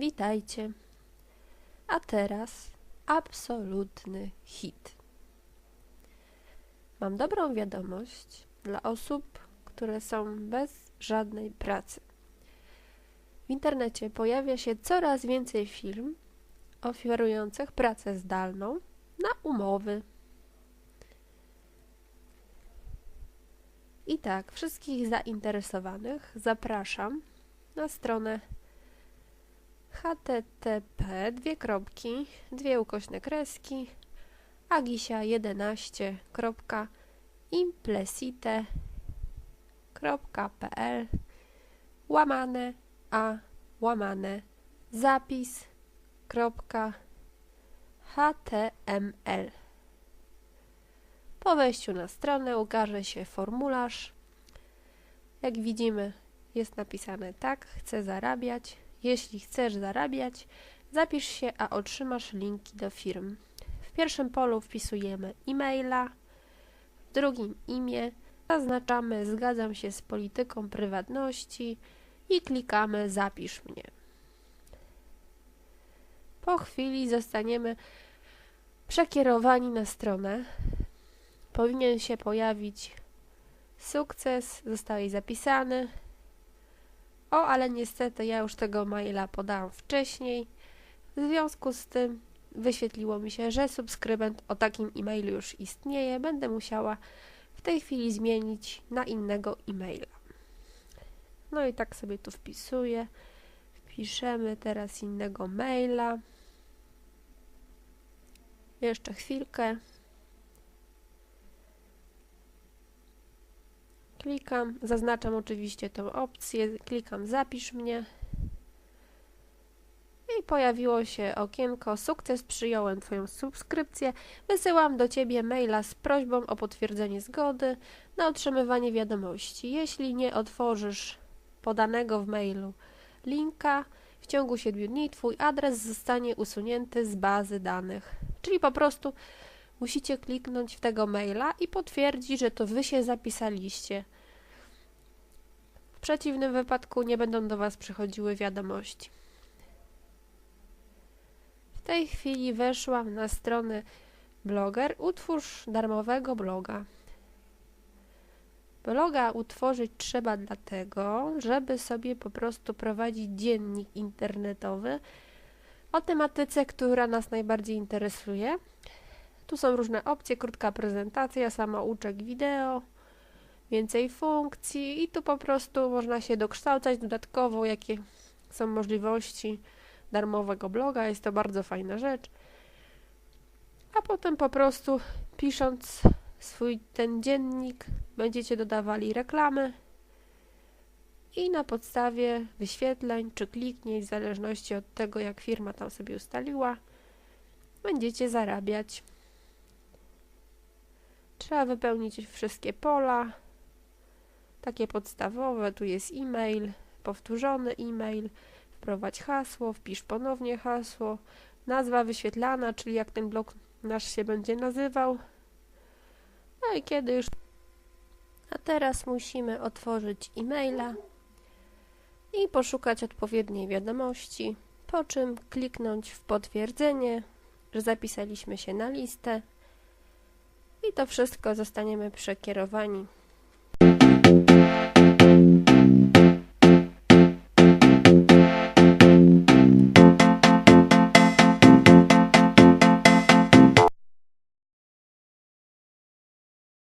Witajcie. A teraz absolutny hit. Mam dobrą wiadomość dla osób, które są bez żadnej pracy. W internecie pojawia się coraz więcej firm oferujących pracę zdalną na umowy. I tak, wszystkich zainteresowanych zapraszam na stronę http dwie kropki, dwie ukośne kreski agisia11.implesite.pl łamane a łamane zapis html po wejściu na stronę ukaże się formularz. Jak widzimy, jest napisane tak, chcę zarabiać. Jeśli chcesz zarabiać, zapisz się, a otrzymasz linki do firm. W pierwszym polu wpisujemy e-maila, w drugim imię, zaznaczamy zgadzam się z polityką prywatności i klikamy zapisz mnie. Po chwili zostaniemy przekierowani na stronę. Powinien się pojawić sukces, zostałeś zapisany. O, ale niestety ja już tego maila podałam wcześniej. W związku z tym wyświetliło mi się, że subskrybent o takim e-mailu już istnieje. Będę musiała w tej chwili zmienić na innego e-maila. No i tak sobie tu wpisuję. Wpiszemy teraz innego maila. Jeszcze chwilkę. Klikam, zaznaczam oczywiście tę opcję, klikam zapisz mnie i pojawiło się okienko sukces, przyjąłem Twoją subskrypcję, wysyłam do Ciebie maila z prośbą o potwierdzenie zgody na otrzymywanie wiadomości. Jeśli nie otworzysz podanego w mailu linka, w ciągu 7 dni Twój adres zostanie usunięty z bazy danych. Czyli po prostu musicie kliknąć w tego maila i potwierdzić, że to Wy się zapisaliście. W przeciwnym wypadku nie będą do Was przychodziły wiadomości. W tej chwili weszłam na stronę bloger. Utwórz darmowego bloga. Bloga utworzyć trzeba dlatego, żeby sobie po prostu prowadzić dziennik internetowy o tematyce, która nas najbardziej interesuje. Tu są różne opcje, krótka prezentacja, samouczek wideo, więcej funkcji i tu po prostu można się dokształcać dodatkowo, jakie są możliwości darmowego bloga. Jest to bardzo fajna rzecz. A potem po prostu pisząc swój ten dziennik będziecie dodawali reklamy i na podstawie wyświetleń czy kliknięć, w zależności od tego, jak firma tam sobie ustaliła, będziecie zarabiać. Trzeba wypełnić wszystkie pola, takie podstawowe, tu jest e-mail, powtórzony e-mail, wprowadź hasło, wpisz ponownie hasło, nazwa wyświetlana, czyli jak ten blok nasz się będzie nazywał. No i kiedy już... A teraz musimy otworzyć e-maila i poszukać odpowiedniej wiadomości, po czym kliknąć w potwierdzenie, że zapisaliśmy się na listę i to wszystko. Zostaniemy przekierowani